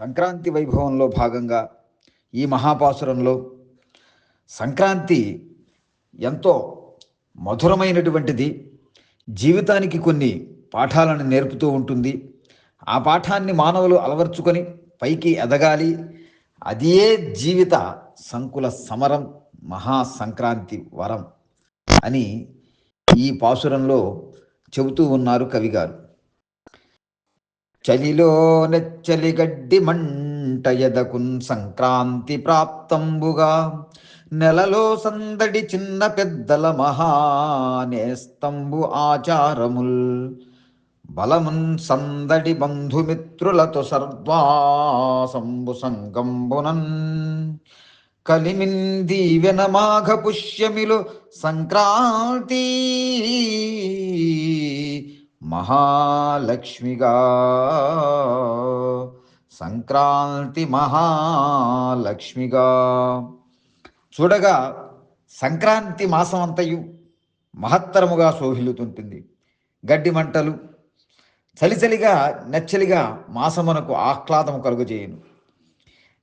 సంక్రాంతి వైభవంలో భాగంగా ఈ మహాపాసురంలో సంక్రాంతి ఎంతో మధురమైనటువంటిది. జీవితానికి కొన్ని పాఠాలను నేర్పుతూ ఉంటుంది. ఆ పాఠాన్ని మానవులు అలవర్చుకొని పైకి ఎదగాలి. అదే జీవిత సంకుల సమరం మహా సంక్రాంతి వరం అని ఈ పాసురంలో చెబుతూ ఉన్నారు కవిగారు. చలిలో నెచ్చలి మంట ఎదకున్ సంక్రాంతి ప్రాప్తంబుగా. నెలలో సందడి చిన్న పెద్దల మహానేస్తంబు ఆచారముల్. బలమున్ సందడి బంధుమిత్రులతో సర్వాసంబు సంగంబునన్. కలిమిన్ దీవెన మాఘ పుష్యమిలో సంక్రాంతి మహాలక్ష్మిగా. సంక్రాంతి మహాలక్ష్మిగా. చూడగా సంక్రాంతి మాసం అంతయు మహత్తరముగా శోభిల్లుతుంటుంది. గడ్డి మంటలు చలిచలిగా నెచ్చలిగా మాసమునకు ఆహ్లాదము కలుగజేయును.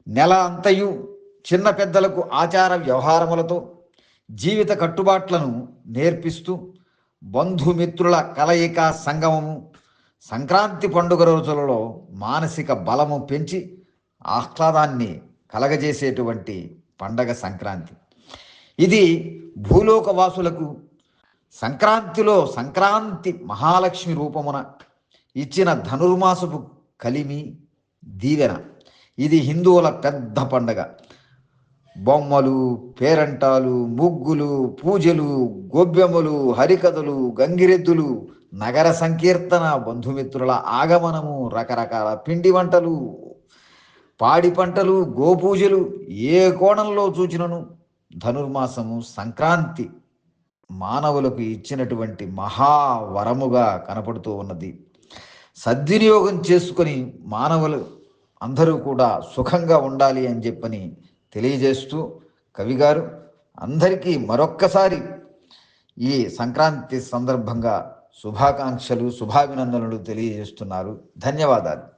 నెల అంతయు చిన్న పెద్దలకు ఆచార వ్యవహారములతో జీవిత కట్టుబాట్లను నేర్పిస్తూ బంధుమిత్రుల కలయిక సంగమము సంక్రాంతి పండుగ రోజులలో మానసిక బలము పెంచి ఆహ్లాదాన్ని కలగజేసేటువంటి పండగ సంక్రాంతి. ఇది భూలోక వాసులకు సంక్రాంతిలో సంక్రాంతి మహాలక్ష్మి రూపమున ఇచ్చిన ధనుర్మాసపు కలిమి దీవెన. ఇది హిందువుల పెద్ద పండగ. బొమ్మలు పేరంటాలు ముగ్గులు పూజలు గొబ్బెమ్మలు హరికథలు గంగిరెద్దులు నగర సంకీర్తన బంధుమిత్రుల ఆగమనము రకరకాల పిండి వంటలు పాడి పంటలు గోపూజలు ఏ కోణంలో చూచినను? ధనుర్మాసము సంక్రాంతి మానవులకు ఇచ్చినటువంటి మహావరముగా కనపడుతూ ఉన్నది. సద్వినియోగం చేసుకొని మానవులు అందరూ కూడా సుఖంగా ఉండాలి అని చెప్పని తెలియజేస్తూ కవిగారు అందరికీ మరొక్కసారి ఈ సంక్రాంతి సందర్భంగా శుభాకాంక్షలు శుభాభినందనలు తెలియజేస్తున్నారు. ధన్యవాదాలు.